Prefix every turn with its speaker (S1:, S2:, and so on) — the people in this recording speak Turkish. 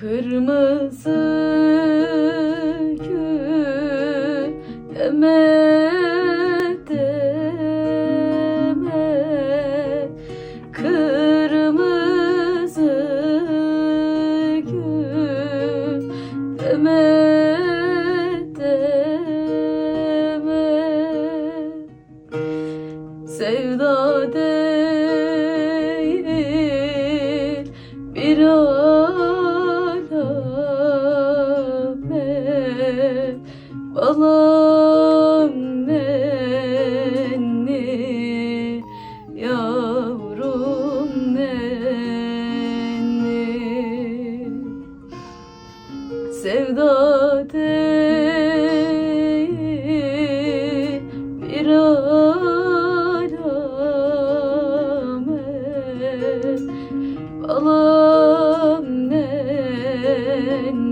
S1: Kırmızı gül deme deme. Kırmızı gül deme deme. Sevda değil Balam nenni yavrum nenni Sevda bir alamet. Balam nenni